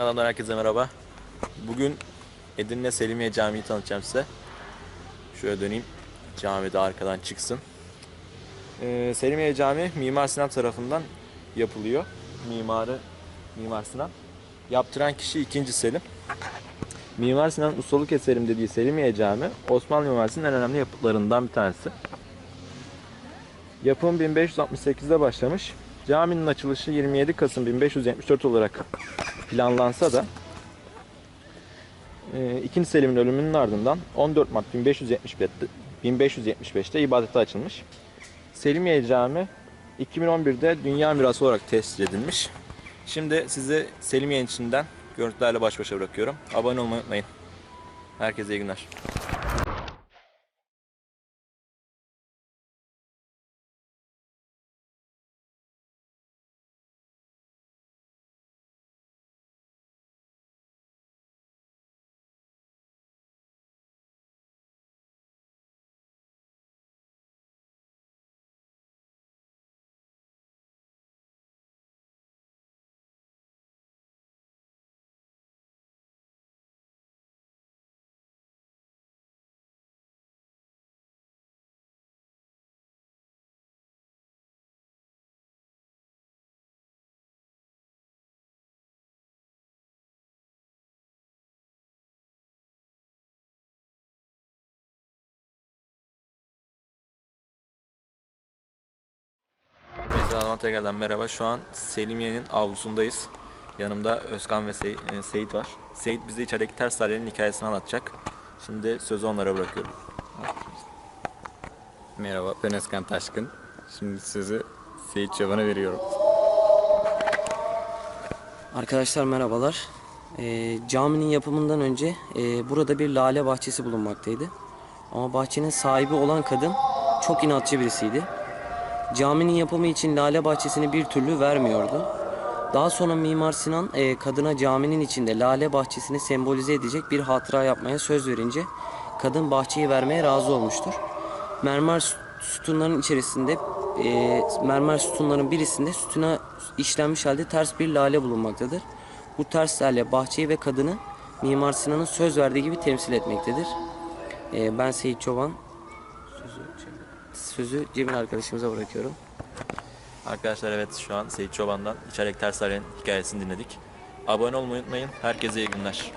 Kanaldan herkese merhaba. Bugün Edirne Selimiye Camii'yi tanıtacağım size. Şöyle döneyim. Cami de arkadan çıksın. Ee, Selimiye Camii Mimar Sinan tarafından yapılıyor. Mimarı Mimar Sinan. Yaptıran kişi 2. Selim. Mimar Sinan'ın ustalık eserim dediği Selimiye Camii Osmanlı mimarisinin en önemli yapıtlarından bir tanesi. Yapım 1568'de başlamış. Caminin açılışı 27 Kasım 1574 olarak planlansa da e, 2. Selim'in ölümünün ardından 14 Mart 1575'te, 1575'te ibadete açılmış. Selimiye Camii 2011'de Dünya Mirası olarak tescil edilmiş. Şimdi sizi Selimiye içinden görüntülerle baş başa bırakıyorum. Abone olmayı unutmayın. Herkese iyi günler. Adana tekrardan merhaba. Şu an Selimiye'nin avlusundayız. Yanımda Özkan ve Sey- e, Seyit var. Seyit bize içerideki ters dairenin hikayesini anlatacak. Şimdi sözü onlara bırakıyorum. Merhaba ben Özkan Taşkın. Şimdi sözü Seyit Çoban'a veriyorum. Arkadaşlar merhabalar. Ee, caminin yapımından önce e, burada bir lale bahçesi bulunmaktaydı. Ama bahçenin sahibi olan kadın çok inatçı birisiydi. Caminin yapımı için lale bahçesini bir türlü vermiyordu. Daha sonra Mimar Sinan e, kadına caminin içinde lale bahçesini sembolize edecek bir hatıra yapmaya söz verince kadın bahçeyi vermeye razı olmuştur. Mermer sü- sütunların içerisinde e, mermer sütunların birisinde sütuna işlenmiş halde ters bir lale bulunmaktadır. Bu ters lale bahçeyi ve kadını Mimar Sinan'ın söz verdiği gibi temsil etmektedir. E, ben Seyit Çoban. Sözü, sözü Cemil arkadaşımıza bırakıyorum. Arkadaşlar evet şu an Seyit Çoban'dan içerideki ters dairenin hikayesini dinledik. Abone olmayı unutmayın. Herkese iyi günler.